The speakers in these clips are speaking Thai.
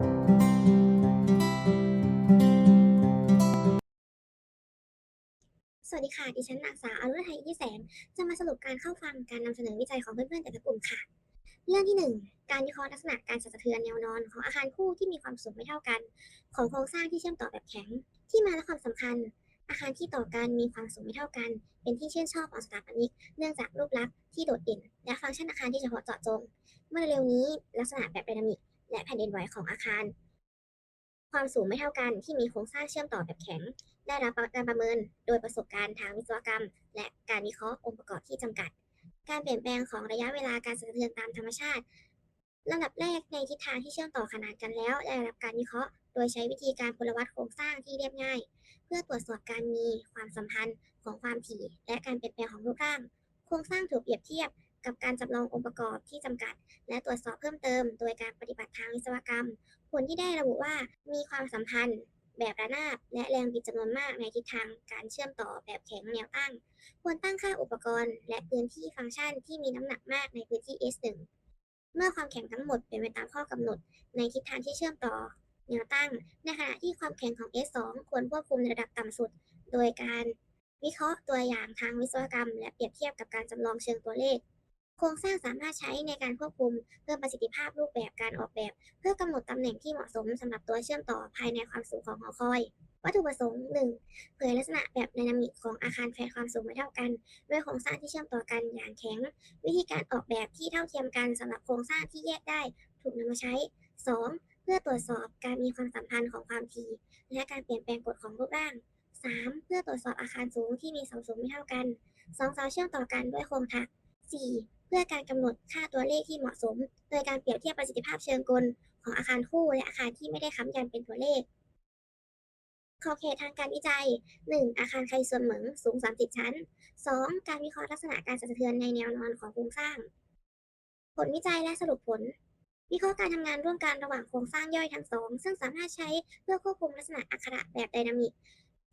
สวัสดีค่ะ ดิฉันนางสาวอรุณไทยทธิแสง จะมาสรุปการเข้าฟังการนำเสนอวิจัยของเพื่อนๆแต่ละกลุ่มค่ะ เรื่องที่ 1 การวิเคราะห์ลักษณะการสั่นสะเทือนแนวนอนของอาคารคู่ที่มีความสูงไม่เท่ากัน ของโครงสร้างที่เชื่อมต่อแบบแข็ง ที่มาและความสำคัญ อาคารที่ต่อกันมีความสูงไม่เท่ากัน เป็นที่ชื่นชอบของสถาปนิก เนื่องจากรูปลักษณ์ที่โดดเด่น และฟังก์ชันอาคารที่เฉพาะเจาะจง เมื่อเร็วนี้ลักษณะแบบไดนามิก และแผ่นดินไหวของอาคาร ความสูงไม่เท่ากันที่มีโครงสร้างเชื่อมต่อแบบแข็ง ได้รับการประเมินโดยประสบการณ์ทางวิศวกรรม และการวิเคราะห์องค์ประกอบที่จำกัด การเปลี่ยนแปลงของระยะเวลาการสะเทือนตามธรรมชาติลำดับแรกในทิศทางที่เชื่อมต่อขนานกันแล้ว ได้รับการวิเคราะห์ โดยใช้วิธีการพลวัตโครงสร้างที่เรียบง่าย เพื่อตรวจสอบการมีความสัมพันธ์ของความถี่ และการเปลี่ยนแปลงของรูปร่าง โครงสร้างถูกเปรียบเทียบ กับการจำลององค์ประกอบที่จำกัด และตรวจสอบเพิ่มเติม โดยการปฏิบัติทางวิศวกรรม ผลที่ได้ระบุว่ามีความสัมพันธ์ แบบระนาบ และแรงบิดจำนวนมากในทิศทางการเชื่อมต่อแบบแข็งแนวตั้ง ควรตั้งค่าอุปกรณ์ และพื้นที่ฟังก์ชันที่มีน้ำหนักมากในพื้นที่ S1 เมื่อความแข็งทั้งหมดเป็นไปตามข้อกำหนด ในทิศทางที่เชื่อมต่อแนวตั้ง ในขณะที่ความแข็งของ S2 ควรควบคุมในระดับต่ำสุด โดยการวิเคราะห์ตัวอย่างทางวิศวกรรม และเปรียบเทียบกับการจำลองเชิงตัวเลข โครงสร้างสามารถใช้ในการควบคุมเพิ่มประสิทธิภาพรูปแบบการออกแบบ เพื่อกำหนดตำแหน่งที่เหมาะสมสำหรับตัวเชื่อมต่อภายในความสูงของหอคอย วัตถุประสงค์ 1. เผยลักษณะแบบไดนามิกของอาคารแฝดความสูงไม่เท่ากัน ด้วยโครงสร้างที่เชื่อมต่อกันอย่างแข็ง วิธีการออกแบบที่เท่าเทียมกันสำหรับโครงสร้างที่แยกได้ ถูกนำมาใช้ 2. เพื่อตรวจสอบการมีความสัมพันธ์ของความถี่และการเปลี่ยนแปลงกฎของรูปร่าง 3. เพื่อตรวจสอบอาคารสูงที่มีเสาสูงไม่เท่ากันสองเสาเชื่อมต่อกันด้วยโครงถัก 4. เพื่อการกำหนดค่าตัวเลขที่เหมาะสม โดยการเปรียบเทียบประสิทธิภาพเชิงกลของอาคารคู่และอาคารที่ไม่ได้ค้ำยันเป็นตัวเลขขอบเขตทางการวิจัย 1. อาคารไคส่วนเหมิงสูง 30 ชั้น 2. การวิเคราะห์ลักษณะการสั่นสะเทือนในแนวนอนของโครงสร้าง ผลวิจัยและสรุปผล วิเคราะห์การทำงานร่วมกันระหว่างโครงสร้างย่อยทั้งสอง ซึ่งสามารถใช้เพื่อควบคุมลักษณะอักขระแบบไดนามิก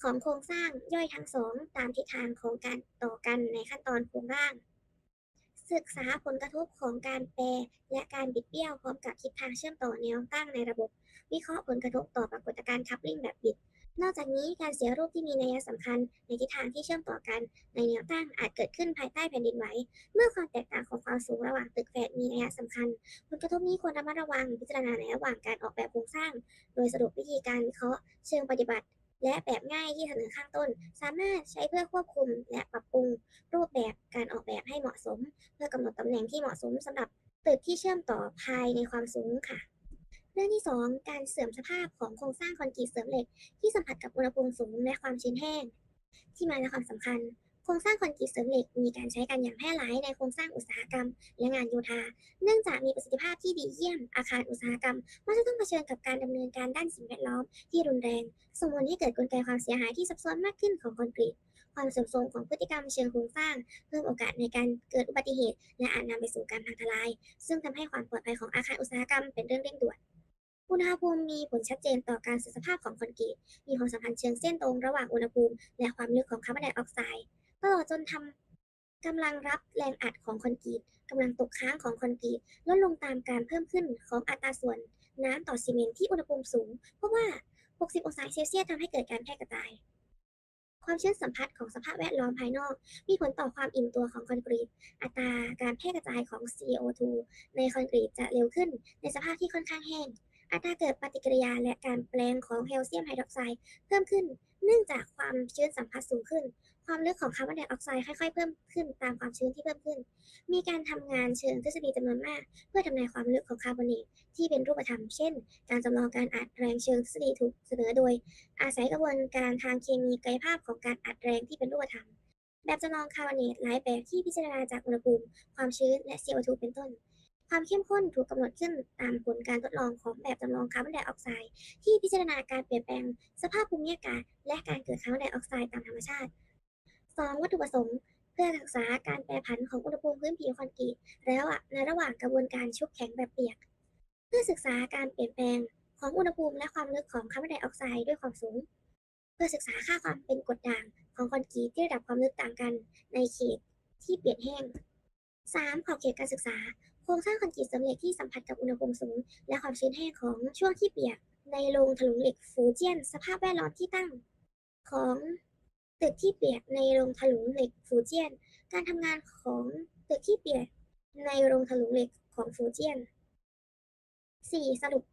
ของโครงสร้างย่อยทั้งสอง ตามทิศทางของการต่อกันในขั้นตอนโครงร่าง ศึกษาผลกระทบของการแปรและการบิดเบี้ยวพร้อมกับทิศทางเชื่อมต่อแนวตั้งในระบบ วิเคราะห์ผลกระทบต่อปรากฏการณ์คัพลิงแบบบิด นอกจากนี้การเสียรูปที่มีนัยสำคัญในทิศทางที่เชื่อมต่อกันในแนวตั้งอาจเกิดขึ้นภายใต้แผ่นดินไหวเมื่อความแตกต่างของความสูงระหว่างตึกแฝดมีนัยสำคัญ ผลกระทบนี้ควรระมัดระวังพิจารณาในระหว่างการออกแบบโครงสร้าง โดยสรุปวิธีการวิเคราะห์เชิงปฏิบัติ และแบบง่ายที่เสนอข้างต้น สามารถใช้เพื่อควบคุมและปรับปรุงรูปแบบการออกแบบให้เหมาะสม เพื่อกำหนดตำแหน่งที่เหมาะสมสำหรับตึกที่เชื่อมต่อภายในความสูงค่ะ เรื่องที่ 2 การเสื่อมสภาพของโครงสร้างคอนกรีตเสริมเหล็ก ที่สัมผัสกับอุณหภูมิสูงและความชื้นแห้ง ที่มาและความสำคัญ ครงสร้างคอนกรีตเสริมเหล็กมีการใช้กันอย่างแพร่หลายในโครงสร้างอุตสาหกรรม และงานโยธา เนื่องจากมีประสิทธิภาพที่ดีเยี่ยม อาคารอุตสาหกรรมมักจะต้องเผชิญกับการดำเนินการด้านสิ่งแวดล้อมที่รุนแรง ส่งผลให้เกิดกลไกความเสียหายที่ซับซ้อนมากขึ้นของคอนกรีต ความเสื่อมโทรมของพฤติกรรมเชิงโครงสร้าง เพิ่มโอกาสในการเกิดอุบัติเหตุ และอาจนำไปสู่การพังทลาย ซึ่งทำให้ความปลอดภัยของอาคารอุตสาหกรรมเป็นเรื่องเร่งด่วนอุณหภูมิมีผลชัดเจนต่อการเสื่อสภาพของคอนกรีต มีความสัมพันธ์เชิงเส้นตรงระหว่างอุณหภูมิ และความลึกของคาร์บอนไดออกไซด์ ตลอดจนทำกำลังรับแรงอัดของคอนกรีตกำลังตกค้างของคอนกรีตลดลงตามการเพิ่มขึ้นของอัตราส่วนน้ำต่อซีเมนต์ที่อุณหภูมิสูง เพราะว่า 60 องศาเซลเซียสทำให้เกิดการแพร่กระจาย ความชื้นสัมผัสของสภาพแวดล้อมภายนอก มีผลต่อความอิ่มตัวของคอนกรีต อัตราการแพร่กระจายของ CO2 ในคอนกรีตจะเร็วขึ้น ในสภาพที่ค่อนข้างแห้ง อัตราเกิดปฏิกิริยาและการแปลงของแคลเซียมไฮดรอกไซด์เพิ่มขึ้น เนื่องจากความชื้นสัมผัสสูงขึ้น ความลึกของคาร์บอนไดออกไซด์ค่อยๆเพิ่มขึ้นตามความชื้นที่เพิ่มขึ้น มีการทำงานเชิงทฤษฎีจำนวนมาก เพื่อทำนายความลึกของคาร์บอเนตที่เป็นรูปธรรม เช่น การจำลองการอัดแรงเชิงทฤษฎีถูกเสนอโดย อาศัยกระบวนการทางเคมีกายภาพของการอัดแรงที่เป็นรูปธรรม แบบจำลองคาร์บอเนตหลายแบบที่พิจารณาจากอุณหภูมิ ความชื้นและ CO2 เป็นต้นความเข้มข้นถูกกำหนดขึ้นตามผลการทดลองของแบบจำลองคาร์บอนไดออกไซด์ที่พิจารณาการเปลี่ยนแปลงสภาพภูมิอากาศและการเกิดคาร์บอนไดออกไซด์ตามธรรมชาติ 2. วัตถุประสงค์ เพื่อศึกษาการแปรผันของอุณหภูมิพื้นผิวคอนกรีตแล้วอะในระหว่างกระบวนการชุบแข็งแบบเปียก เพื่อศึกษาการเปลี่ยนแปลงของอุณหภูมิและความลึกของคาร์บอนไดออกไซด์ด้วยความสูง เพื่อศึกษาค่าความเป็นกรดด่างของคอนกรีตที่ระดับความลึกต่างกัน ในเขตที่เปลี่ยนแห้ง 3. ขอบเขตการศึกษา โครงสร้างคอนกรีตเสริมเหล็กที่สัมผัสกับอุณหภูมิสูง และความชื้นแห้งของช่วงที่เปียก ในโรงถลุงเหล็กฟูเจียน สภาพแวดล้อมที่ตั้ง ของ ตึกที่เปียกในโรงถลุงเหล็กฟูเจียน การทำงานของตึกที่เปียกในโรงถลุงเหล็กของฟูเจียน 4. สรุป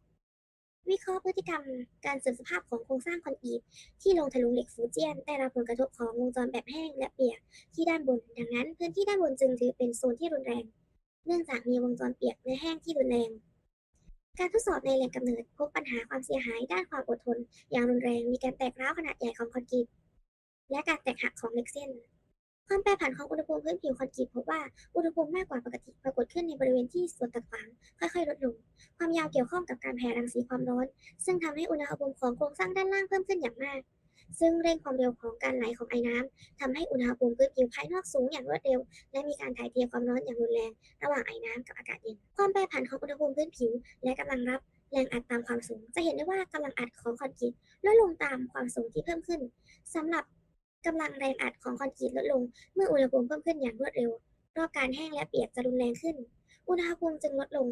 วิเคราะห์พฤติกรรมการเสื่อมสภาพของโครงสร้างคอนกรีตที่โรงถลุงเหล็กฟูเจียน ได้รับผลกระทบของวงจรแบบแห้งและเปียกที่ด้านบน ดังนั้นพื้นที่ด้านบนจึงถือเป็นโซนที่รุนแรง เนื่องจากมีวงจรเปียกและแห้งที่รุนแรงการทดสอบในแหล่งกำเนิดพบปัญหาความเสียหายด้านความอดทน อย่างรุนแรงมีการแตกร้าวขนาดใหญ่ของคอนกรีต และการแตกหักของเล็กเส้น ความแปรผันของอุณหภูมิพื้นผิวคอนกรีตพบว่าอุณหภูมิมากกว่าปกติปรากฏขึ้นในบริเวณที่ส่วนตัดขวางค่อยๆ ลดลง ความยาวเกี่ยวข้องกับการแผ่รังสีความร้อน ซึ่งทำให้อุณหภูมิของโครงสร้างด้านล่างเพิ่มขึ้นอย่างมากซึ่งเร่งความเร็วของการไหลของไอ้น้ำทำให้อุณหภูมิพื้นผิวภายนอกสูงอย่างรวดเร็ว และมีการถ่ายเทความร้อนอย่างรุนแรง ระหว่างไอ้น้ำกับอากาศเย็น ความแปรผันของอุณหภูมิพื้นผิว และกำลังรับแรงอัดตามความสูง จะเห็นได้ว่ากำลังอัดของคอนกรีตลดลงตามความสูงที่เพิ่มขึ้นสำหรับ กำลังแรงอัดของคอนกรีตลดลง เมื่ออุณหภูมิเพิ่มขึ้นอย่างรวดเร็ว รอบการแห้งและเปียกจะรุนแรงขึ้น อุณหภูมิจึงลดลง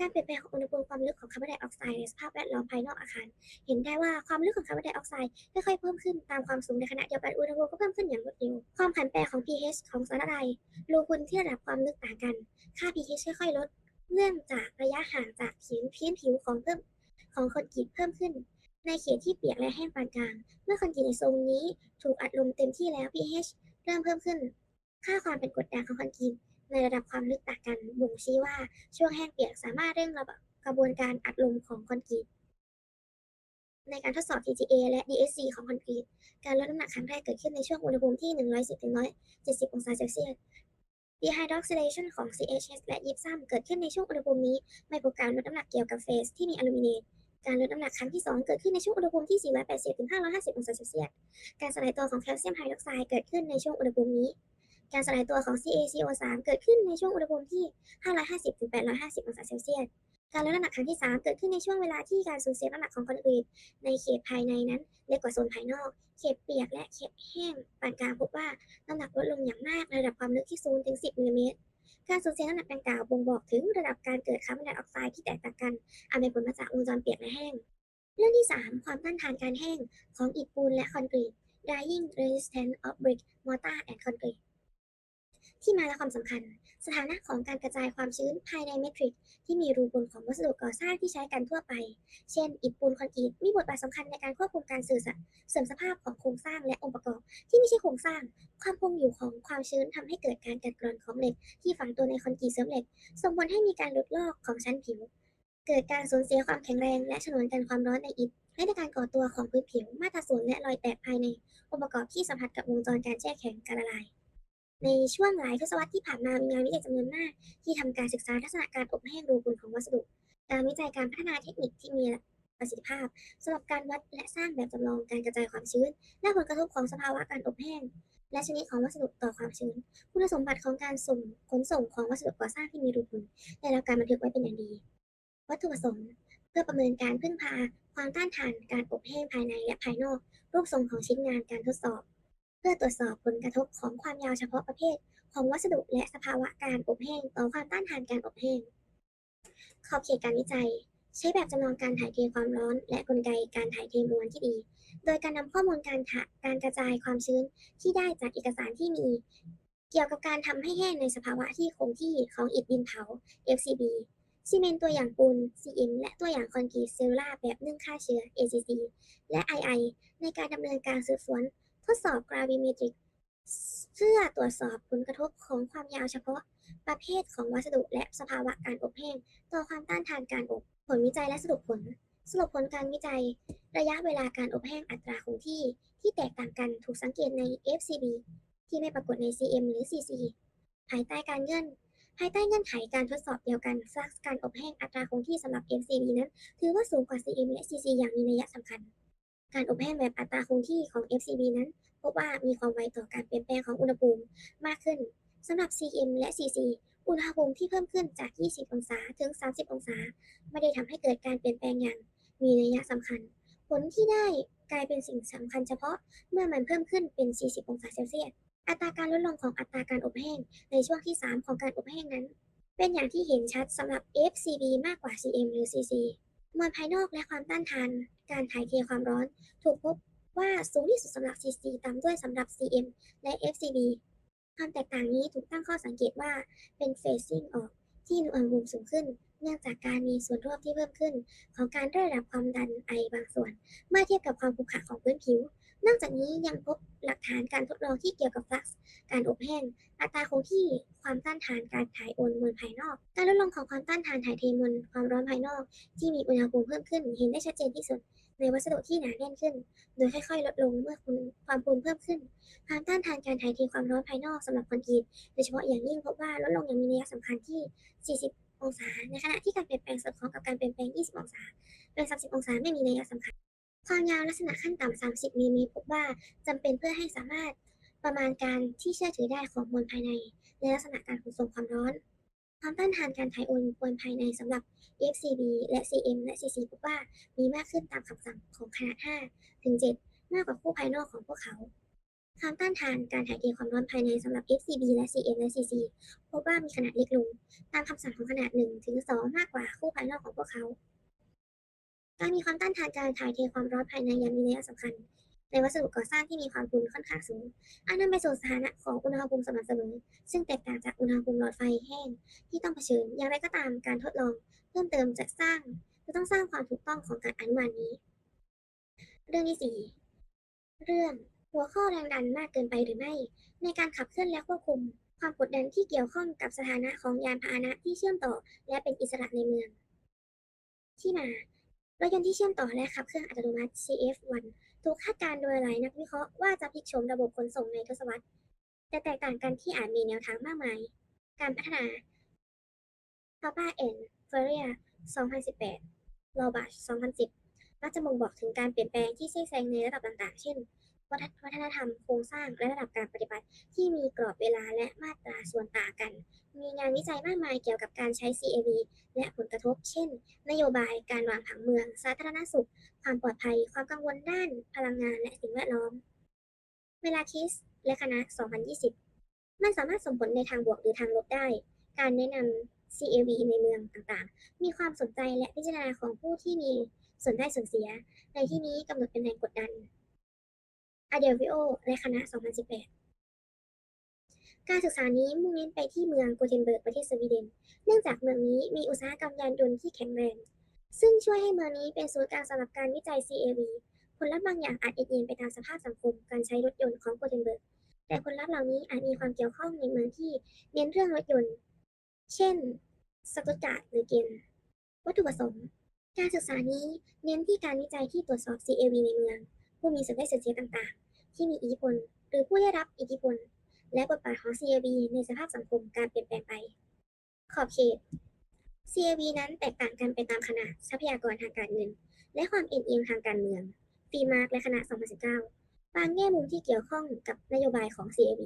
การเปลี่ยนแปลงของอุณหภูมิความลึกของคาร์บอนไดออกไซด์ในสภาพแวดล้อมภายนอกอาคาร เห็นได้ว่าความลึกของคาร์บอนไดออกไซด์ค่อยๆเพิ่มขึ้นตามความสูงในขณะเดียวกันอุณหภูมิก็เพิ่มขึ้นอย่างรวดเร็ว ความผันแปรของ pH ของสารละลายรูพุนที่ระดับความลึกต่างกัน ค่า pH ค่อยๆลด เนื่องจากระยะห่างจากผิวพื้นผิวของเพิ่มของคอนกรีตเพิ่มขึ้น ในเขตที่เปียกและแห้งปานกลาง เมื่อคอนกรีตในโซนนี้ถูกอัดลมเต็มที่แล้ว pH เริ่มเพิ่มขึ้น ค่าความเป็นกรดด่างของคอนกรีตในระดับความลึกต่างกันบ่งชี้ว่าช่วงแห้งเปียกสามารถเร่งระบบกระบวนการอัดลมของคอนกรีตในการทดสอบ TGA และ DSC ของคอนกรีต การลดน้ำหนักครั้งแรกเกิดขึ้นในช่วงอุณหภูมิที่ 110-170 องศาเซลเซียส Dehydroxylation ของ CHS และยิปซัมเกิดขึ้นในช่วงอุณหภูมินี้ ไม่พบการลดน้ำหนักเกี่ยวกับเฟสที่มีอลูมิเนต การลดน้ำหนักครั้งที่ 2 เกิดขึ้นในช่วงอุณหภูมิที่ 480-550 องศาเซลเซียส การสลายตัวของแคลเซียมไฮดรอกไซด์เกิดขึ้นในช่วงอุณหภูมินี้ การสลายตัวของ CaCO3 เกิดขึ้นในช่วงอุณหภูมิที่ 550-850 องศาเซลเซียส การลดน้ำหนักครั้งที่ 3 เกิดขึ้นในช่วงเวลาที่การสูญเสียน้ำหนักของคอนกรีตในเขตภายในนั้นเล็กกว่าโซนภายนอก เขตเปียกและเขตแห้งปานกลางพบว่าน้ำหนักลดลงอย่างมากในระดับความลึกที่0ถึง 10มิลลิเมตร การสูญเสียน้ำหนักดังกล่าวบ่งบอกถึงระดับการเกิดคาร์บอนไดออกไซด์ที่แตกต่างกันอันเป็นผลมาจากวงจรเปียกและแห้ง เรื่องที่ 3 ความต้านทานการแห้งของอิฐปูนและคอนกรีต drying resistance of brick mortar and concrete ที่มาและความสำคัญ สถานะของการกระจายความชื้นภายในเมทริก ที่มีรูปนของวัสดุก่อสร้างที่ใช้กันทั่วไป เช่น อิฐปูนคอนกรีตมีบทบาทสำคัญในการควบคุมการสื่อสารเสื่อมสภาพของโครงสร้างและองค์ประกอบ ที่ไม่ใช่โครงสร้าง ความคงอยู่ของความชื้นทำให้เกิดการกัดกร่อนของเหล็ก ที่ฝังตัวในคอนกรีตเสริมเหล็ก ส่งผลให้มีการหลุดลอกของชั้นผิว เกิดการสูญเสียความแข็งแรงและฉนวนกันความร้อนในอิฐและในการก่อตัวของพื้นผิว มาตราส่วนและรอยแตกภายในองค์ประกอบที่สัมผัสกับวงจรการแช่แข็งการละลาย ในช่วงหลายทศวรรษที่ผ่านมามีงานวิจัยจำนวนมาก ที่ทำการศึกษาลักษณะการอบแห้งรูปูนของวัสดุ การวิจัยการพัฒนาเทคนิคที่มีประสิทธิภาพสำหรับการวัดและสร้างแบบจำลองการกระจายความชื้น และผลกระทบของสภาวะการอบแห้ง และชนิดของวัสดุต่อความชื้น คุณสมบัติของการส่งขนส่งของวัสดุก่อสร้างที่มีรูพุนได้รับการบันทึกไว้เป็นอย่างดี วัตถุประสงค์ เพื่อประเมินการพึ่งพา ความต้านทานการอบแห้งภายในและภายนอก รูปทรงของชิ้นงานการทดสอบ พื่อตรวจสอบผลกระทบของความยาวเฉพาะประเภท ของวัสดุและสภาวะการอบแห้งต่อความต้านทานการอบแห้ง ขอบเขตการวิจัย ใช้แบบจำลองการถ่ายเทความร้อน และกลไกการถ่ายเทมวลที่ดี โดยการนำข้อมูลการถการกระจายความชื้นที่ได้จากเอกสารที่มี เกี่ยวกับการทำให้แห้งในสภาวะที่คงที่ของอิฐดินเผา FCB ซีเมนต์ตัวอย่างปูน CM และตัวอย่างคอนกรีตเซลลูล่าแบบนึ่งฆ่าเชื้อ ACC และ II ในการดำเนินการสืบสวน ทดสอบ gravimetric เพื่อตรวจสอบผลกระทบของความยาวเฉพาะ ประเภทของวัสดุและสภาวะการอบแห้ง ต่อความต้านทานการอบ ผลวิจัยและสรุปผล สรุปผลการวิจัย ระยะเวลาการอบแห้งอัตราคงที่ ที่แตกต่างกันถูกสังเกตใน FCB ที่ไม่ปรากฏใน CM หรือ CC ภายใต้การเงื่อน ภายใต้เงื่อนไขการทดสอบเดียวกันฟลักซ์การอบแห้งอัตราคงที่สำหรับ FCB นั้น ถือว่าสูงกว่า CM และ CC อย่างมีนัยสำคัญ การอบแห้งแบบอัตราคงที่ของ FCB นั้น พบว่ามีความไวต่อการเปลี่ยนแปลงของอุณหภูมิมากขึ้นสำหรับ CM และ CC อุณหภูมิที่เพิ่มขึ้นจาก 20 องศาถึง 30 องศา ไม่ได้ทำให้เกิดการเปลี่ยนแปลงอย่าง มีนัยสำคัญ ผลที่ได้กลายเป็นสิ่งสำคัญเฉพาะเมื่อมันเพิ่มขึ้นเป็น 40 องศาเซลเซียส อัตราการลดลงของอัตราการอบแห้งในช่วงที่ 3 ของการอบแห้งนั้น เป็นอย่างที่เห็นชัดสำหรับ FCB มากกว่า CM หรือ CC มวลภายนอกและความต้านทาน การถ่ายเทความร้อน ถูกพบว่าสูงที่สุดสำหรับ CC ตามด้วยสำหรับ CM และ FCB ความแตกต่างนี้ถูกตั้งข้อสังเกตว่าเป็น phasing ออกที่อุณหภูมิสูงขึ้น เนื่องจากการมีส่วนร่วมที่เพิ่มขึ้น ของการได้รับความดันไอบางส่วน เมื่อเทียบกับความขรุขระของพื้นผิว นอกจากนี้ยังพบหลักฐานการทดลองที่เกี่ยวกับฟลักซ์การอบแห้งอัตราคงที่ความต้านทานการถ่ายโอนมวลภายนอก การลดลงของความต้านทานถ่ายเทมวลความร้อนภายนอก ที่มีอุณหภูมิเพิ่มขึ้นเห็นได้ชัดเจนที่สุด ในวัสดุที่หนาแน่นขึ้น โดยค่อยๆ ลดลงเมื่อคุณความปูนเพิ่มขึ้น ความต้านทานการถ่ายเทความร้อนภายนอกสำหรับคอนกรีตโดยเฉพาะอย่างยิ่งพบว่าลดลงอย่างมีนัยสำคัญที่ 40 องศา ในขณะที่การเปลี่ยนแปลงสอดคล้องกับการเปลี่ยนแปลง 20 องศาโดย30 องศาไม่มีนัยสำคัญ ความยาวลักษณะขั้นต่ำ 30มิลลิเมตรพบว่าจำเป็นเพื่อให้สามารถประมาณการที่เชื่อถือได้ของมวลภายใน ในลักษณะการขนส่งความร้อน ความต้านทานการถ่ายโอนมวลภายในสำหรับ FCB และ CM และ CC พบว่ามีมากขึ้นตามคำสั่งของขนาด5ถึง7มากกว่าคู่ภายนอกของพวกเขาความต้านทานการถ่ายเทความร้อนภายในสำหรับ FCB และ CM และ CC พบว่ามีขนาดเล็กลง ตามคำสั่งของขนาด1ถึง2มากกว่าคู่ภายนอกของพวกเขา การมีความต้านทานการถ่ายเทความร้อนภายในยังมีนัยสำคัญ ในวัสดุก่อสร้างที่มีความปูนค่อนข้างสูงอาจนำไปสู่สถานะของอุณหภูมิสม่ำเสมอ ซึ่งแตกต่างจากอุณหภูมิหลอดไฟแห้งที่ต้องเผชิญ อย่างไรก็ตามการทดลอง เพิ่มเติมจะสร้างจะต้องสร้างความถูกต้องของการอนุมานนี้ เรื่องที่4เรื่องหัวข้อแรงดันมากเกินไปหรือไม่ ในการขับเคลื่อนและควบคุม ความกดดันที่เกี่ยวข้องกับสถานะของยานพาหนะที่เชื่อมต่อ และเป็นอิสระในเมือง ที่มา รถยนต์ที่เชื่อมต่อและขับเคลื่อนอัตโนมัติ CF1 ถูกคาดการโดยหลายนักวิเคราะห์ว่าจะพลิกโฉมระบบขนส่งในทศวรรษ แต่แตกต่างกันที่อาจมีแนวทางมากมาย การพัฒนา Papa and Ferrier 2018 Robach 2010 มักจะบ่งบอกถึงการเปลี่ยนแปลงที่แทรกแซงในระดับต่างๆ เช่น วัฒนธรรมโครงสร้างและระดับการปฏิบัติ ที่มีกรอบเวลาและมาตราส่วนต่างกัน มีงานวิจัยมากมายเกี่ยวกับการใช้ CAV และผลกระทบ เช่น นโยบายการวางผังเมือง สาธารณสุข ความปลอดภัย ความกังวลด้าน พลังงานและสิ่งแวดล้อม เวลาคิสและคณะ 2020 มันสามารถส่งผลในทางบวกหรือทางลบได้ การแนะนำ CAV ในเมืองต่างๆ มีความสนใจและพิจารณาของผู้ที่มีส่วนได้ส่วนเสีย ในที่นี้กำหนดเป็นแรงกดดัน อเดลวิโอและคณะ 2018 การศึกษานี้มุ่งเน้นไปที่เมืองโกเทนเบิร์กประเทศสวีเดน เนื่องจากเมืองนี้มีอุตสาหกรรมยานยนต์ที่แข็งแรง ซึ่งช่วยให้เมืองนี้เป็นศูนย์กลางสำหรับการวิจัย CAV ผลลัพธ์บางอย่างอาจเอียงไปตามสภาพสังคมการใช้รถยนต์ของโกเทนเบิร์ก แต่ผลลัพธ์เหล่านี้อาจมีความเกี่ยวข้องในเมืองที่เน้นเรื่องรถยนต์ เช่นสตุตการ์ดหรือเกนวัตถุประสงค์ การศึกษานี้เน้นที่การวิจัยที่ตรวจสอบ CAV ในเมือง ผู้มีส่วนได้ส่วนเสียต่างๆ ที่มีอิทธิพล หรือผู้ได้รับอิทธิพล และบทบาทของ CAV ในสภาพสังคมการเปลี่ยนแปลงไป ขอบเขต CAV นั้นแตกต่างกันไปตามขนาดทรัพยากรทางการเงิน และความเอ็นเอียงทางการเมืองฟีมาร์กและคณะ 2019 บางแง่มุมที่เกี่ยวข้องกับนโยบายของ CAV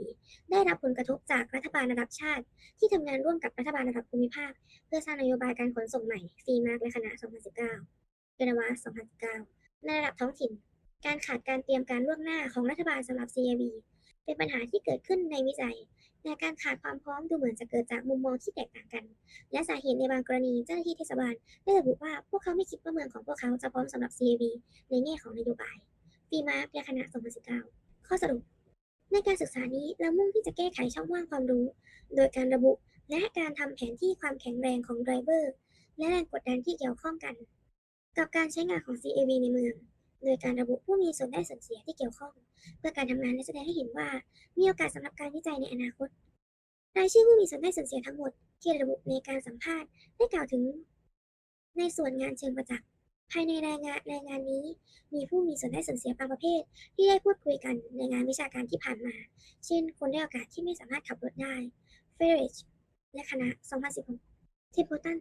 ได้รับผลกระทบจากรัฐบาลระดับชาติ ที่ทำงานร่วมกับรัฐบาลระดับภูมิภาค เพื่อสร้างนโยบายการขนส่งใหม่ฟีมาร์กและคณะ 2019เดนวา2019 ในระดับท้องถิ่น การขาดการเตรียมการล่วงหน้าของรัฐบาลสำหรับ CAV เป็นปัญหาที่เกิดขึ้นในวิจัยแต่การขาดความพร้อมดูเหมือนจะเกิดจากมุมมองที่แตกต่างกัน และสาเหตุในบางกรณีเจ้าหน้าที่เทศบาลได้ระบุว่าพวกเขาไม่คิดว่าเมืองของพวกเขาจะพร้อมสำหรับ CAV ในแง่ของนโยบายฟีมาร์กและคณะ 2019 ข้อสรุป ในการศึกษานี้เรามุ่งที่จะแก้ไขช่องว่างความรู้ โดยการระบุและการทำแผนที่ความแข็งแรงของไดรเวอร์และแรงกดดันที่เกี่ยวข้องกัน กับการใช้งานของ CAV ในเมือง โดยการระบุผู้มีส่วนได้ส่วนเสียที่เกี่ยวข้อง เพื่อการทำงานและแสดงให้เห็นว่า มีโอกาสสำหรับการวิจัยในอนาคตรายชื่อผู้มีส่วนได้ส่วนเสียทั้งหมด ที่ระบุในการสัมภาษณ์ได้กล่าวถึง ในส่วนงานเชิงประจักษ์ภายในรายงานรายงานนี้ มีผู้มีส่วนได้ส่วนเสียบางประเภท ที่ได้พูดคุยกันในงานวิชาการที่ผ่านมา เช่น คนได้โอกาสที่ไม่สามารถขับรถได้เฟรชและคณะ 2016ทิโพตัน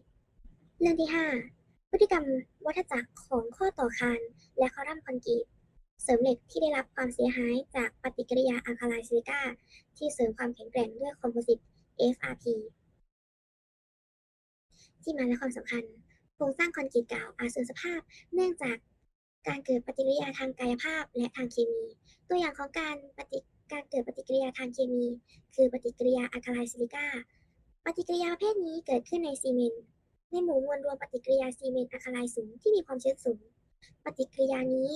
2020 เรื่องที่ 5 พฤติกรรมวัฏจักรของข้อต่อคานและคอลัมน์คอนกรีตเสริมเหล็กที่ได้รับความเสียหายจากปฏิกิริยาอะคาไลซิลิก้าที่เสริมความแข็งแกร่งด้วยคอมโพสิต FRP ที่มาและความสำคัญ โครงสร้างคอนกรีตเก่าอาจเสื่อมสภาพ เนื่องจากการเกิดปฏิกิริยาทางกายภาพและทางเคมี ตัวอย่างของการปฏิการเกิดปฏิกิริยาทางเคมี คือปฏิกิริยาอะคาไลซิลิก้าปฏิกิริยาประเภทนี้เกิดขึ้นในซีเมนต์ ในหมู่มวลรวมปฏิกิริยาซีเมนต์อะคาไลสูงที่มีความชื้นสูง ปฏิกิริยานี้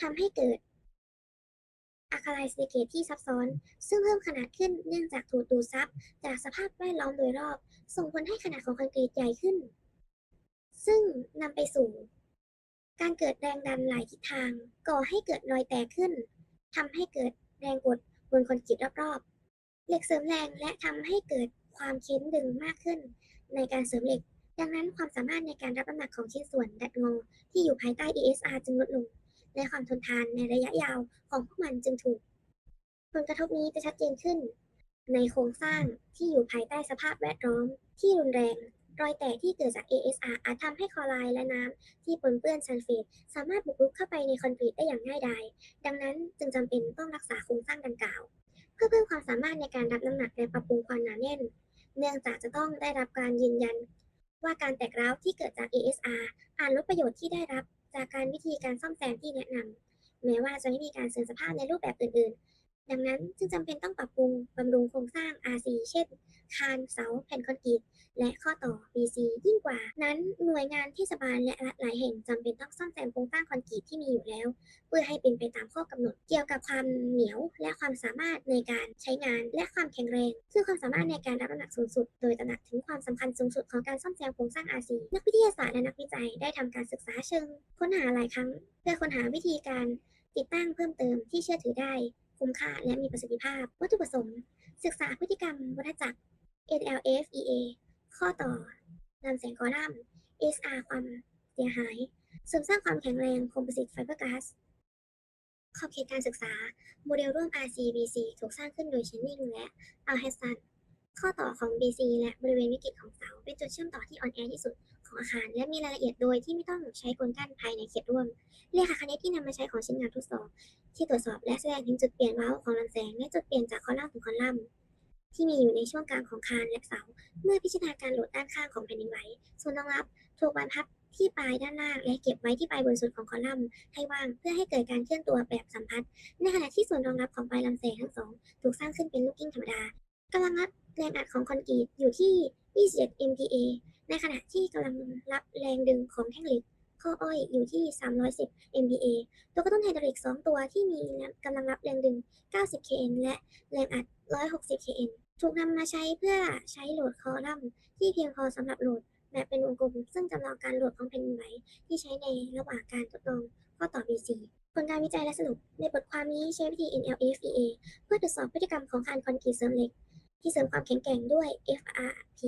ทำให้เกิดอะคาไลซิลิเกตที่ซับซ้อน ซึ่งเพิ่มขนาดขึ้นเนื่องจากถูกดูดซับจากสภาพแวดล้อมโดยรอบ ส่งผลให้ขนาดของคอนกรีตใหญ่ขึ้น ซึ่งนำไปสู่ การเกิดแรงดันหลายทิศทาง ก่อให้เกิดรอยแตกขึ้นทำให้เกิดแรงกดบนคอนกรีตรอบๆเหล็กเสริมแรงและทำให้เกิดความเค้นดึงมากขึ้น ในการเสริมเหล็ก ดังนั้นความสามารถในการรับน้ำหนักของชิ้นส่วนดัดงอที่อยู่ภายใต้ ESR จึงลดลง และความทนทานในระยะยาวของพวกมันจึงถูก ผลกระทบนี้จะชัดเจนขึ้น ในโครงสร้างที่อยู่ภายใต้สภาพแวดล้อม ที่รุนแรง รอยแตกที่เกิดจาก ASR อาจทำให้คลอไรด์และน้ำที่ปนเปื้อนซัลเฟตสามารถบุกรุกเข้าไปในคอนกรีตได้อย่างง่ายดาย ดังนั้นจึงจำเป็นต้องรักษาโครงสร้างดังกล่าว เพื่อเพิ่มความสามารถในการรับน้ำหนักและปรับปรุงความหนาแน่น เนื่องจากจะต้องได้รับการยืนยัน ว่าการแตกร้าวที่เกิดจาก ASR อาจลดประโยชน์ที่ได้รับจากการวิธีการซ่อมแซมที่แนะนำแม้ว่าจะไม่มีการเสื่อมสภาพในรูปแบบอื่นๆ ดังนั้นจึงจำเป็นต้องปรับปรุงบำรุงโครงสร้าง RC เช่น คานเสาแผ่นคอนกรีตและข้อต่อ BC ยิ่งกว่า นั้นหน่วยงานเทศบาลและรัฐหลายแห่งจำเป็นต้องซ่อมแซมโครงสร้างคอนกรีตที่มีอยู่แล้ว เพื่อให้เป็นไปตามข้อกำหนด เกี่ยวกับความเหนียวและความสามารถในการใช้งานและความแข็งแรง ซึ่งความสามารถในการรับน้ำหนักสูงสุด โดยตระหนักถึงความสำคัญสูงสุดของการซ่อมแซมโครงสร้าง RC นักวิทยาศาสตร์และนักวิจัยได้ทำการศึกษาเชิง ค้นหาหลายครั้ง เพื่อค้นหาวิธีการติดตั้งเพิ่มเติมที่เชื่อถือได้ คุ้มค่าและมีประสิทธิภาพ วัตถุประสงค์ ศึกษาพฤติกรรม วัฏจักร NLFEA ข้อต่อนำแสงคอลัมน์ SR ความเสียหายเสริมสร้างความแข็งแรง Composite Fiber Glass ขอบเขตการศึกษา โมเดลร่วม RCBC ถูกสร้างขึ้นโดย Channing และ Al Hassan ข้อต่อของ BC และบริเวณวิกฤตของเสา เป็นจุดเชื่อมต่อที่อ่อนแอที่สุด ของอาคาร และมีรายละเอียดโดยที่ไม่ต้องใช้กลกั้นภายในเขตร่วม เลขาคณิตที่นำมาใช้ของชิ้นงานทดสอบ ที่ตรวจสอบและแสดงถึงจุดเปลี่ยนว้าของลำแสง และจุดเปลี่ยนจากคอลัมน์ถึงคอลัมน์ที่มีอยู่ในช่วงกลางของคานและเสา เมื่อพิจารณาการโหลดด้านข้างของแผ่นดินไหวส่วนรองรับถูกบรรพับที่ปลายด้านล่าง และเก็บไว้ที่ปลายบนสุดของคอลัมน์ให้ว่างเพื่อให้เกิดการเคลื่อนตัวแบบสัมพัทธ์ในขณะที่ส่วนรองรับของปลายลำแสงทั้งสอง ถูกสร้างขึ้นเป็นลูกกิ้งธรรมดา กำลังรับแรงอัดของคอนกรีตอยู่ที่ 27 MPa ในขณะที่กำลังรับแรงดึงของแท่งเหล็กข้ออ้อยอยู่ที่ 310 MPa ตัวกระตุ้นไฮดรอลิก 2 ตัวที่มีกำลังรับแรงดึง 90 kN และแรงอัด 160 kN ถูกนำมาใช้เพื่อใช้โหลดคอลัมน์ที่เพียงพอสำหรับโหลดแบบเป็นวงกลม ซึ่งจำลองการโหลดของแผ่นดินไหวที่ใช้ในระหว่างการทดลองข้อต่อ BC ผลการวิจัยและสรุปในบทความนี้ใช้วิธี NLFEA เพื่อตรวจสอบพฤติกรรมของคานคอนกรีตเสริมเหล็ก ที่เสริมความแข็งแกร่งด้วย FRP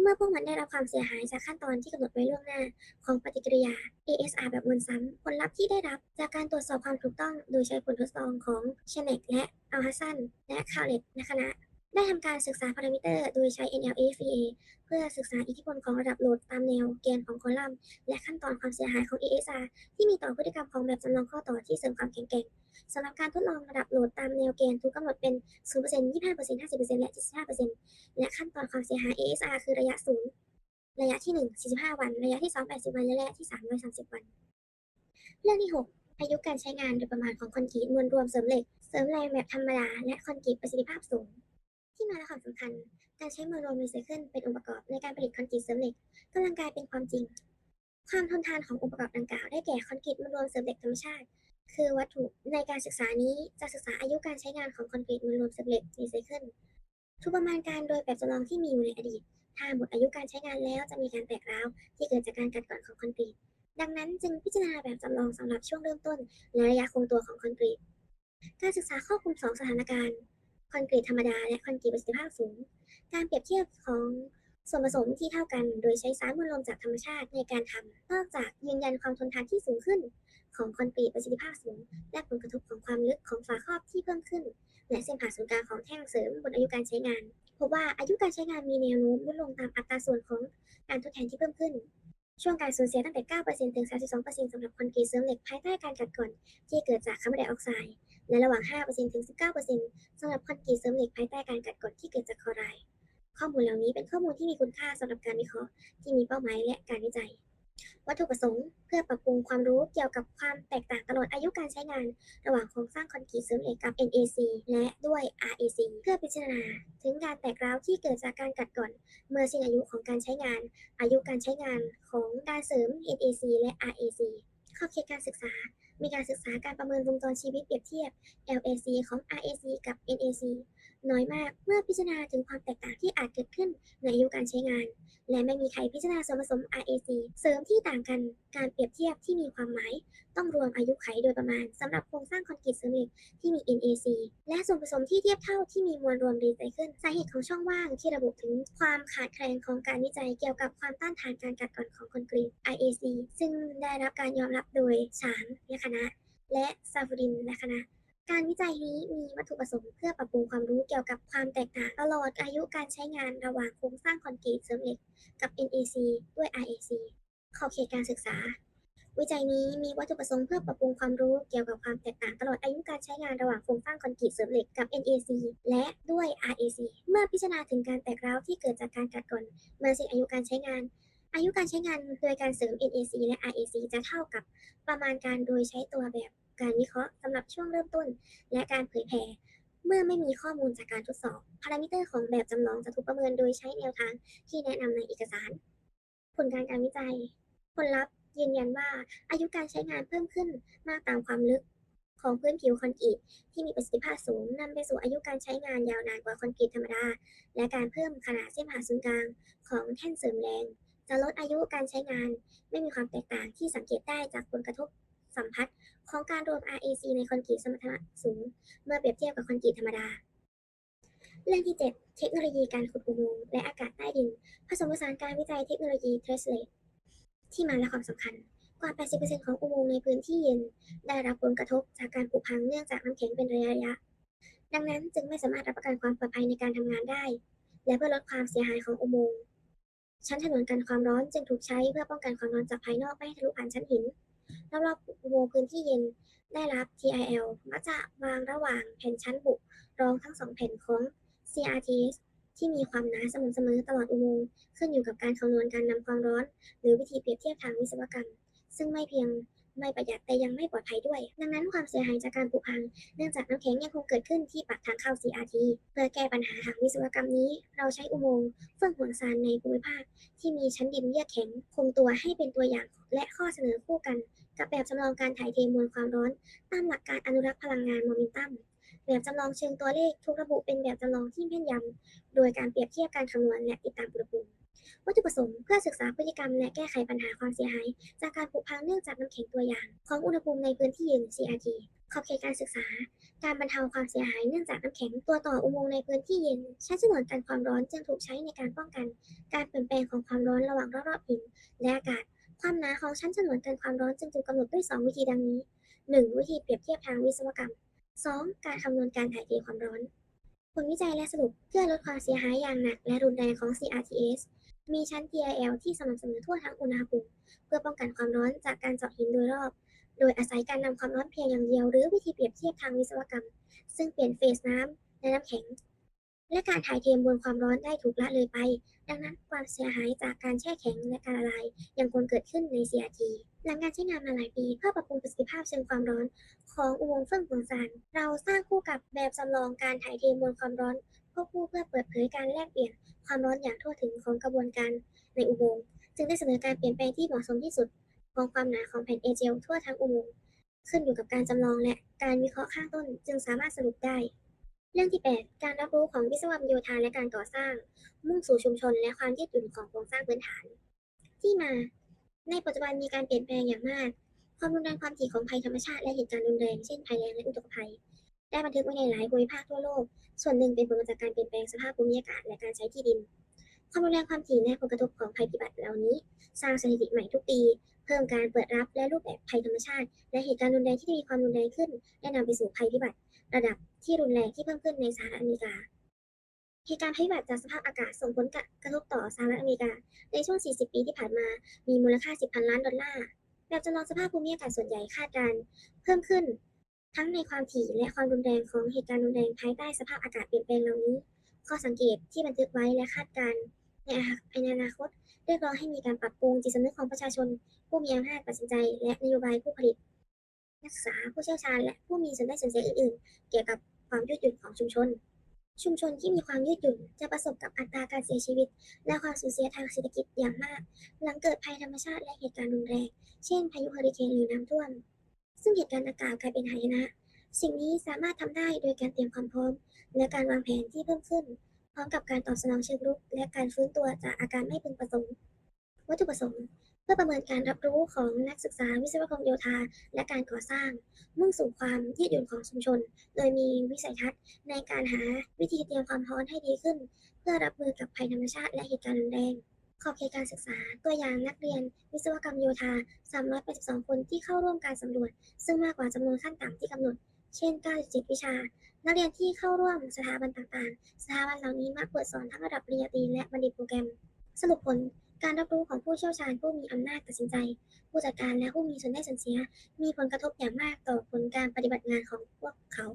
เมื่อพวกมันได้รับความเสียหายจากขั้นตอนที่กำหนดไว้ล่วงหน้า ของปฏิกิริยา ASR แบบวนซ้ำ ผลลัพธ์ที่ได้รับ จากการตรวจสอบความถูกต้อง โดยใช้ผลทดลองของเชเนกและอัลฮัสซันและคาเลตในคณะ ได้ทำการศึกษาพารามิเตอร์ โดยใช้ NLFA เพื่อศึกษาอิทธิพลของระดับโหลดตามแนวแกนของคอลัมน์ และขั้นตอนความเสียหายของ ASR ที่มีต่อพฤติกรรมของแบบจำลองข้อต่อที่เสริมความแข็งแกร่งสำหรับการทดลองระดับโหลดตามแนวแกนถูกกำหนดเป็น 0% 25% 50%และ 75%และขั้นตอนความเสียหาย ASR คือระยะศูนย์ระยะที่ 1 45 วัน ระยะที่ 2 80 วัน และระยะที่3 130 วัน เรื่องที่ 6อายุการใช้งานโดยประมาณของคอนกรีตมวลรวมเสริมเหล็ก เสริมแรงแบบธรรมดา และคอนกรีตประสิทธิภาพสูง ที่มาและความสำคัญ การใช้มวลรวมรีไซเคิลเป็นองค์ประกอบในการผลิตคอนกรีตเสริมเหล็กกำลังกลายเป็นความจริง ความทนทานขององค์ประกอบดังกล่าวได้แก่คอนกรีตมวลรวมเสริมเหล็กธรรมชาติ คือวัตถุในการศึกษานี้จะศึกษาอายุการใช้งานของคอนกรีตมวลรวมเสริมเหล็กรีไซเคิลถูกประมาณการโดยแบบจำลองที่มีอยู่ในอดีตถ้าหมดอายุการใช้งานแล้วจะมีการแตกร้าวที่เกิดจากการกัดกร่อนของคอนกรีตดังนั้นจึงพิจารณาแบบจำลองสำหรับช่วงเริ่มต้น และระยะคงตัวของคอนกรีต การศึกษาครอบคลุมสองสถานการณ์ คอนกรีตธรรมดาและคอนกรีตประสิทธิภาพสูง การเปรียบเทียบของส่วนผสมที่เท่ากัน โดยใช้สารมวลรวมจากธรรมชาติในการทำนอกจากยืนยันความทนทานที่สูงขึ้น ของคอนกรีตประสิทธิภาพสูง และผลกระทบของความลึกของฝาครอบที่เพิ่มขึ้น และเส้นผ่าศูนย์กลางของแท่งเสริมบนอายุการใช้งานพบว่าอายุการใช้งานมีแนวโน้มลดลงตามอัตราส่วนของการทดแทนที่เพิ่มขึ้น ช่วงการสูญเสียตั้งแต่ 9%ถึง 32%สำหรับคอนกรีตเสริมเหล็กภายใต้การกัดกร่อนที่เกิดจากคาร์บอนไดออกไซด์และระหว่าง 5%ถึง 19%สำหรับคอนกรีตเสริมเหล็กภายใต้การกัดกร่อนที่เกิดจากคลอไรด์ข้อมูลเหล่านี้เป็นข้อมูลที่มีคุณค่าสำหรับการวิเคราะห์ที่มีเป้าหมายและการวิจัย วัตถุประสงค์ เพื่อปรับปรุงความรู้เกี่ยวกับความแตกต่างตลอดอายุการใช้งาน ระหว่างโครงสร้างคอนกรีตเสริมเหล็กกับ NAC และด้วย RAC เพื่อพิจารณา ถึงการแตกร้าวที่เกิดจากการกัดก่อน เมื่อสิ้นอายุของการใช้งาน อายุการใช้งานของการเสริม NAC และ RAC ขอบเขตการศึกษา มีการศึกษาการประเมินวงจรชีวิตเปรียบเทียบ LAC ของ RAC กับ NAC น้อยมากเมื่อพิจารณาถึงความแตกต่างที่อาจเกิดขึ้นในอายุการใช้งาน และไม่มีใครพิจารณาส่วนผสม RAC เสริมที่ต่างกันการเปรียบเทียบที่มีความหมาย ต้องรวมอายุไขโดยประมาณสำหรับโครงสร้างคอนกรีตเสริมเหล็กที่มี NAC และส่วนผสมที่เทียบเท่าที่มีมวลรวมรีไซเคิลสาเหตุของช่องว่างที่ระบุถึงความขาดแคลนของการวิจัยเกี่ยวกับความต้านทานการกัดกร่อนของคอนกรีต RAC ซึ่งได้รับการยอมรับโดยฉางและคณะ และซาฟูดินและคณะ การวิจัยนี้มีวัตถุประสงค์เพื่อปรับปรุงความรู้เกี่ยวกับความแตกต่างตลอดอายุการใช้งานระหว่างโครงสร้างคอนกรีตเสริมเหล็กกับ NAC ด้วย RAC ขอบเขตการศึกษา วิจัยนี้มีวัตถุประสงค์เพื่อปรับปรุงความรู้เกี่ยวกับความแตกต่างตลอดอายุการใช้งานระหว่างโครงสร้างคอนกรีตเสริมเหล็กกับ NAC และด้วย RAC เมื่อพิจารณาถึงการแตกร้าวที่เกิดจากการกัดกร่อนเมื่อสิ้นอายุการใช้งานอายุการใช้งานโดยการเสริม NAC และ RAC จะเท่ากับประมาณการโดยใช้ตัวแบบ การวิเคราะห์สำหรับช่วงเริ่มต้น และการเผยแพร่เมื่อไม่มีข้อมูลจากการทดสอบ พารามิเตอร์ของแบบจำลองจะถูกประเมินโดยใช้แนวทางที่แนะนำในเอกสาร ผลการการวิจัย ผลลัพธ์ยืนยันว่าอายุการใช้งานเพิ่มขึ้นมากตามความลึกของพื้นผิวคอนกรีตที่มีประสิทธิภาพสูงนำไปสู่อายุการใช้งานยาวนานกว่าคอนกรีตธรรมดา และการเพิ่มขนาดเส้นผ่าศูนย์กลางของแท่นเสริมแรง จะลดอายุการใช้งาน ไม่มีความแตกต่างที่สังเกตได้จากผลกระทบ สัมผัสของการรวม RAC ในคอนกรีตสมรรถนะสูง เมื่อเปรียบเทียบกับคอนกรีตธรรมดา เรื่องที่ 7 เทคโนโลยีการขุดอุโมงค์และอากาศใต้ดิน ผสมผสานการวิจัยเทคโนโลยีเทรสเลตที่มาและความสำคัญ กว่า 80%ของอุโมงค์ในพื้นที่เย็น ได้รับผลกระทบจากการผุพังเนื่องจากน้ำแข็งเป็นระยะ ดังนั้นจึงไม่สามารถรับประกันความปลอดภัยในการทำงานได้ และเพื่อลดความเสียหายของอุโมงค์ชั้นถนนกันความร้อนจึงถูกใช้เพื่อป้องกันความร้อนจากภายนอกไม่ให้ทะลุผ่านชั้นหิน รอบๆอุโมงค์พื้นที่เย็นได้รับ TIL มักจะวางระหว่างแผ่นชั้นบุรองทั้งสองแผ่นของ CRTS ที่มีความหนาสม่ำเสมอตลอดอุโมงค์ขึ้นอยู่กับการคำนวณการนำความร้อน หรือวิธีเปรียบเทียบทางวิศวกรรม ซึ่งไม่เพียงไม่ประหยัดแต่ยังไม่ปลอดภัยด้วย ดังนั้นความเสียหายจากการผุพัง เนื่องจากน้ำแข็งยังคงเกิดขึ้นที่ปากทางเข้า CRT เพื่อแก้ปัญหาทางวิศวกรรมนี้ เราใช้อุโมงค์เฟื่องห่วงซานในภูมิภาค ที่มีชั้นดินเยือกแข็งคงตัวให้เป็นตัวอย่างและข้อเสนอคู่กัน กับแบบจำลองการถ่ายเทมวลความร้อน ตามหลักการอนุรักษ์พลังงานโมเมนตัมแบบจำลองเชิงตัวเลขถูกระบุเป็นแบบจำลองที่แม่นยำโดยการเปรียบเทียบการคำนวณและติดตามอุณหภูมิวัตถุประสงค์เพื่อศึกษาพฤติกรรมและแก้ไขปัญหาความเสียหาย จากการผุพังเนื่องจากน้ำแข็งตัวอย่าง ของอุณหภูมิในพื้นที่เย็น CRT ขอบเขตการศึกษา การบรรเทาความเสียหายเนื่องจากน้ำแข็งตัวต่ออุโมงค์ในพื้นที่เย็น ใช้ฉนวนกันความร้อนจึงถูกใช้ในการป้องกัน การเปลี่ยนแปลงของความร้อนระหว่างรอบๆหินและอากาศ ความหนาของชั้นฉนวนกันความร้อนจึงถูกกำหนดด้วย 2 วิธีดังนี้ 1. วิธีเปรียบเทียบทางวิศวกรรม 2. การคำนวณการถ่ายเทความร้อน ผลวิจัยและสรุปเพื่อลดความเสียหายอย่างหนักและรุนแรงของ CRTS มีชั้น TIL ที่สม่ำเสมอทั่วทั้งอุณหภูมิเพื่อป้องกันความร้อนจากการเจาะหินโดยรอบ โดยอาศัยการนำความร้อนเพียงอย่างเดียวหรือวิธีเปรียบเทียบทางวิศวกรรม ซึ่งเปลี่ยนเฟสน้ำและน้ำแข็ง และการถ่ายเทมวลความร้อนได้ถูกละเลยไป ดังนั้นความเสียหายจากการแช่แข็งและการละลายยังคงเกิดขึ้นใน CRT หลังการใช้งานมาหลายปีเพื่อปรับปรุงประสิทธิภาพเชิงความร้อน ของอุโมงค์เฟื่องหวงซานเราสร้างคู่กับแบบจำลองการถ่ายเทมวลความร้อนควบคู่เพื่อเปิดเผยการแลกเปลี่ยนความร้อนอย่างทั่วถึงของกระบวนการในอุโมงค์จึงได้เสนอการเปลี่ยนแปลงที่เหมาะสมที่สุด ของความหนาของแผ่นเอเจลทั่วทั้งอุโมงค์ขึ้นอยู่กับการจำลองและการวิเคราะห์ข้างต้นจึงสามารถสรุปได้ เรื่องที่ 8 การรับรู้ของวิศวกรรมโยธาและการก่อสร้าง มุ่งสู่ชุมชนและความยืดหยุ่นของโครงสร้างพื้นฐาน ที่มา ในปัจจุบันมีการเปลี่ยนแปลงอย่างมาก ความรุนแรงความถี่ของภัยธรรมชาติและเหตุการณ์รุนแรงเช่นภัยแล้งและอุทกภัย ได้บันทึกไว้ในหลายภูมิภาคทั่วโลก ส่วนหนึ่งเป็นผลมาจากการเปลี่ยนแปลงสภาพภูมิอากาศและการใช้ที่ดิน ความรุนแรงความถี่และผลกระทบของภัยพิบัติเหล่านี้ สร้างสถิติใหม่ทุกปี เพิ่มการเปิดรับและรูปแบบภัยธรรมชาติ และเหตุการณ์รุนแรงที่มีความรุนแรงขึ้น และนำไปสู่ภัยพิบัติ ระดับที่รุนแรงที่เพิ่มขึ้นในสหรัฐอเมริกาเหตุการณ์ภัยพิบัติจากสภาพอากาศส่งผลกระทบต่อสหรัฐอเมริกา ในช่วง 40 ปีที่ผ่านมา มีมูลค่า 10 พันล้านดอลลาร์ แบบจำลองสภาพภูมิอากาศส่วนใหญ่คาดการ เพิ่มขึ้น ทั้งในความถี่และความรุนแรงของเหตุการณ์รุนแรงภายใต้สภาพอากาศเปลี่ยนแปลงเหล่านี้ ข้อสังเกตที่บันทึกไว้และคาดการณ์ในอนาคตเรียกร้องให้มีการปรับปรุงจิตสำนึกของประชาชน ผู้มีอำนาจตัดสินใจ และนโยบายผู้ผลิต นักศึกษาผู้เชี่ยวชาญ และผู้มีส่วนได้ส่วนเสียอื่นๆ เกี่ยวกับความยืดหยุ่นของชุมชน ชุมชนที่มีความยืดหยุ่นจะประสบกับอัตราการเสียชีวิต และความสูญเสียทางเศรษฐกิจอย่างมาก หลังเกิดภัยธรรมชาติและเหตุการณ์รุนแรง เช่นพายุเฮอริเคนหรือน้ำท่วม ซึ่งเหตุการณ์ดังกล่าวกลายเป็นหายนะ สิ่งนี้สามารถทำได้โดยการเตรียมความพร้อม และการวางแผนที่เพิ่มขึ้น พร้อมกับการตอบสนองเชิงรุก และการฟื้นตัวจากอาการไม่พึงประสงค์ วัตถุประสงค์ พื่อประเมินการรับรู้ของนักศึกษาวิศวกรรมโยธา และการก่อสร้าง มุ่งสู่ความยืดหยุ่นของชุมชน โดยมีวิสัยทัศน์ในการหาวิธีเตรียมความพร้อมให้ดีขึ้น เพื่อรับมือกับภัยธรรมชาติและเหตุการณ์รุนแรงขอบเขตการศึกษาตัวอย่างนักเรียน วิศวกรรมโยธา 382 คนที่เข้าร่วมการสำรวจ ซึ่งมากกว่าจำนวนขั้นต่ำที่กำหนด เช่น 97 วิชา นักเรียนที่เข้าร่วมสถาบันต่างๆ สถาบันเหล่านี้มักเปิดสอนทั้งระดับปริญญาตรีและบัณฑิตโปรแกรม สรุปผล การรับรู้ของผู้เชี่ยวชาญผู้มีอำนาจตัดสินใจ ผู้จัดการและผู้มีส่วนได้ส่วนเสีย มีผลกระทบอย่างมากต่อผลการปฏิบัติงานของพวกเขา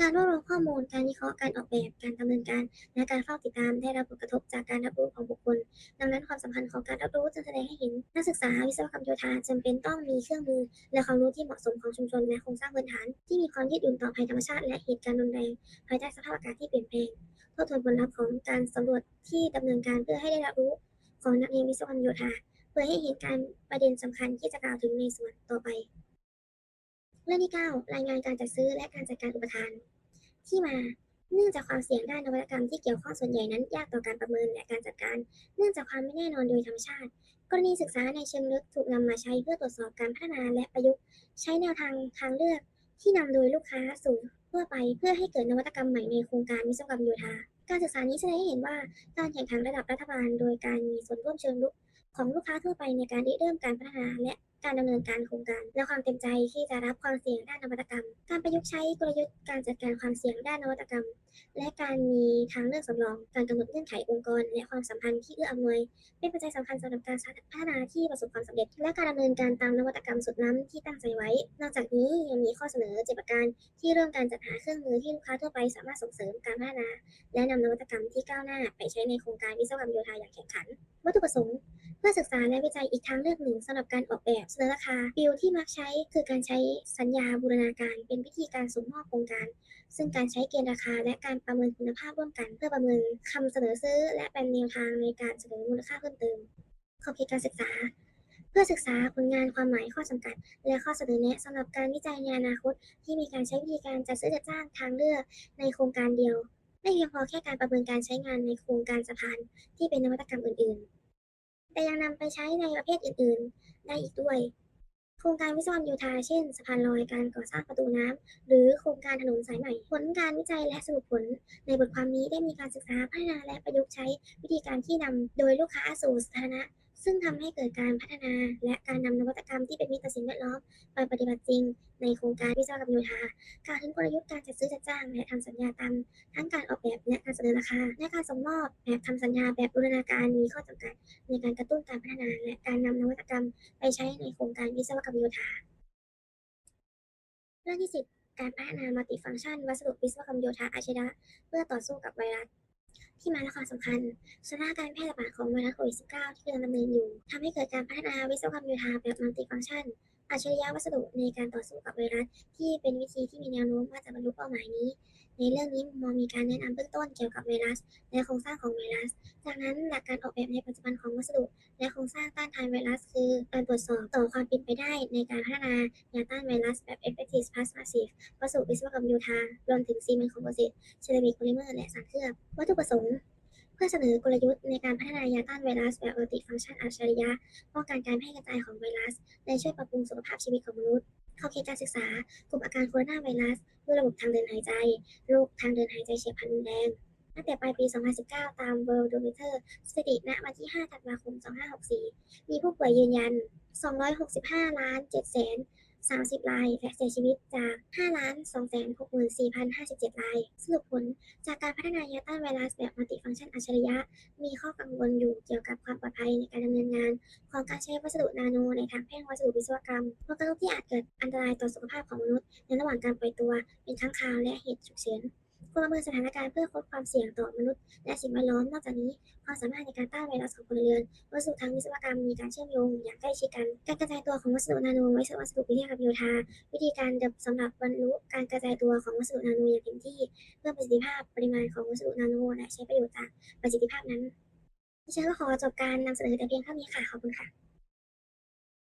การรวบรวมข้อมูล การวิเคราะห์การออกแบบ การดำเนินการ และการเฝ้าติดตามได้รับผลกระทบจากการรับรู้ของบุคคล ดังนั้นความสำคัญของการรับรู้จึงแสดงให้เห็น นักศึกษาวิศวกรรมโยธาจำเป็นต้องมีเครื่องมือ และความรู้ที่เหมาะสมของชุมชนและโครงสร้างพื้นฐาน ที่มีความยืดหยุ่นต่อภัยธรรมชาติและเหตุการณ์รุนแรงภายใต้สภาพอากาศที่เปลี่ยนแปลงทบทวนผลลัพธ์ของการสำรวจที่ดำเนินการเพื่อให้ได้รับรู้ ของนักเรียนวิศวกรรมโยธา เพื่อให้เห็นการประเด็นสำคัญที่จะกล่าวถึงในส่วนต่อไป เรื่องที่ 9 รายงานการจัดซื้อและการจัดการอุปทาน ที่มาเนื่องจากความเสี่ยงด้านนวัตกรรมที่เกี่ยวข้องส่วนใหญ่นั้นยากต่อการประเมินและการจัดการ เนื่องจากความไม่แน่นอนโดยธรรมชาติ กรณีศึกษาในเชิงลึกถูกนำมาใช้เพื่อตรวจสอบการพัฒนาและประยุกต์ ใช้แนวทางทางเลือกที่นำโดยลูกค้าสู่ทั่วไป เพื่อให้เกิดนวัตกรรมใหม่ในโครงการวิศวกรรมโยธา การศึกษานี้แสดงให้เห็นว่าการแข่งขันระดับรัฐบาล โดยการมีส่วนร่วมเชิงลุกของลูกค้าทั่วไปในการริเริ่มการพัฒนาและ การดำเนินการโครงการ และความเต็มใจที่จะรับความเสี่ยงด้านนวัตกรรม การประยุกต์ใช้กลยุทธ์การจัดการความเสี่ยงด้านนวัตกรรม และการมีทางเลือกสำรอง การกำหนดเงื่อนไของค์กร และความสัมพันธ์ที่เอื้ออำนวย เป็นปัจจัยสำคัญสำหรับการพัฒนาที่ประสบความสำเร็จ และการดำเนินการตามนวัตกรรมสุดล้ำที่ตั้งใจไว้ นอกจากนี้ยังมีข้อเสนอเจ็ดประการที่เริ่มการจัดหาเครื่องมือที่ลูกค้าทั่วไปสามารถส่งเสริมการพัฒนา และนำนวัตกรรมที่ก้าวหน้า ไปใช้ในโครงการวิศวกรรมโยธาอย่างแข่งขัน วัตถุประสงค์ พื่อศึกษาและวิจัยอีกทางเลือกหนึ่งสำหรับการออกแบบเสนอราคาบิลที่มักใช้คือการใช้สัญญาบูรณาการ เป็นวิธีการส่งมอบโครงการ ซึ่งการใช้เกณฑ์ราคา และการประเมินคุณภาพร่วมกัน เพื่อประเมินคำเสนอซื้อ และเป็นแนวทางในการเสนอมูลค่าเพิ่มเติมขอบเขตการศึกษาเพื่อศึกษาผลงานความหมายข้อจำกัด และข้อเสนอแนะสำหรับการวิจัยในอนาคต ที่มีการใช้วิธีการจัดซื้อจัดจ้างทางเลือกในโครงการเดียว ไม่เพียงพอแค่การประเมินการใช้งานในโครงการสะพานที่เป็นนวัตกรรมอื่น ๆ แต่ยังนำไปใช้ในประเภทอื่น ๆ ได้อีกด้วย โครงการวิศวกรรมโยธาเช่น สะพานลอยการก่อสร้างประตูน้ำหรือโครงการถนนสายใหม่ ผลการวิจัยและสรุปผล ในบทความนี้ได้มีการศึกษาพัฒนาและประยุกต์ใช้วิธีการที่นำโดยลูกค้าสู่สาธารณะซึ่งทำให้เกิดการพัฒนาและการนำนวัตกรรมที่เป็นมิตรต่อสิ่งแวดล้อมไปปฏิบัติจริง ในโครงการวิศวกรรมโยธา กาวถึงกลยุทธ์การจัดซื้อจัดจ้างและทำสัญญาตามทั้งการออกแบบและ เสนอราคา และการส่งมอบแบบทำสัญญาแบบบูรณาการมีข้อจำกัด ในการกระตุ้นการพัฒนา และการนำนวัตกรรมไปใช้ในโครงการวิศวกรรมโยธาเรื่องที่ 10 การพัฒนามัลติฟังก์ชัน วัสดุวิศวกรรมโยธาอาชีวะเพื่อต่อสู้กับไวรัสที่มาและความสำคัญสถานการณ์แพร่ระบาดของไวรัสโควิด -19 ที่กำลังดำเนินอยู่ทำให้เกิดการพัฒนาวิศวกรรมโยธาแบบมัลติฟังก์ชัน อัจฉริยะวัสดุในการต่อสู้กับไวรัส ที่เป็นวิธีที่มีแนวโน้มว่าจะบรรลุเป้าหมายนี้ ในเรื่องนี้มองมีการแนะนำเบื้องต้นเกี่ยวกับไวรัส และโครงสร้างของไวรัส จากนั้นหลักการออกแบบในปัจจุบันของวัสดุ และโครงสร้างต้านทานไวรัส คือการตรวจสอบต่อความเป็นไปได้ในการพัฒนายาต้านไวรัสแบบ Effective Plus Massive วัสดุวิศวกรรมโยธารวมถึงซีเมนต์คอมโพสิตเซรามิกโพลิเมอร์และสารเคลือบวัตถุประสงค์ เพื่อเสนอกลยุทธ์ในการพัฒนายาต้านไวรัสแบบมัลติฟังก์ชันอัจฉริยะป้องกันการแพร่กระจายของไวรัส และช่วยปรับปรุงสุขภาพชีวิตของมนุษย์เขอบเขตการศึกษากลุ่มอาการโคโรนาไวรัสด้วยระบบทางเดินหายใจโรคทางเดินหายใจเฉียบพลันรุนแรงตั้งแต่ปลายปี 2019 ตาม Worldometer สถิติณวันที่ 5 ธันวาคม 2564 มีผู้ป่วยยืนยัน 265 ล้าน7แสน 30รายและเสียชีวิตจาก 5 ล้าน2แสน64,057ราย สรุปผลจากการพัฒนายาต้านไวรัสแบบมัลติฟังก์ชันอัจฉริยะ มีข้อกังวลอยู่เกี่ยวกับความปลอดภัยในการดำเนินงาน ของการใช้วัสดุนาโนในทางแพ่งวัสดุวิศวกรรมผลกระทบที่อาจเกิดอันตรายต่อสุขภาพของมนุษย์ ในระหว่างการปล่อยตัวเป็นครั้งคราวและเหตุฉุกเฉิน ควรประเมินสถานการณ์เพื่อลดความเสี่ยงต่อมนุษย์ และสิ่งแวดล้อม นอกจากนี้ ความสามารถในการต้านไวรัสของพลเรือน วัสดุทางวิศวกรรมมีการเชื่อมโยงอย่างใกล้ชิดกัน การกระจายตัวของวัสดุนาโนไวัสวัสดุวิทยากับโยธา วิธีการสำหรับบรรลุการกระจายตัวของวัสดุนาโนอย่างเต็มที่ เพื่อประสิทธิภาพปริมาณของวัสดุนาโนและใช้ประโยชน์จากประสิทธิภาพนั้นดิฉันก็ขอจบการนำเสนอแต่เพียงเท่านี้ค่ะ ขอบคุณค่ะ